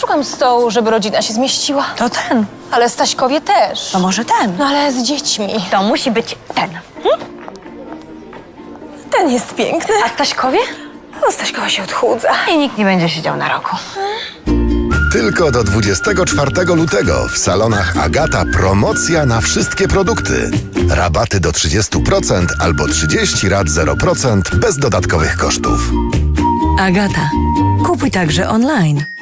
szukam stołu, żeby rodzina się zmieściła. To ten. Ale Staśkowie też. To może ten. No ale z dziećmi. To musi być ten. Hm? Ten jest piękny. A Staśkowie? No, Staśkowa się odchudza. I nikt nie będzie siedział na roku. Tylko do 24 lutego w salonach Agata promocja na wszystkie produkty. Rabaty do 30% albo 30 rat 0% bez dodatkowych kosztów. Agata. Kupuj także online.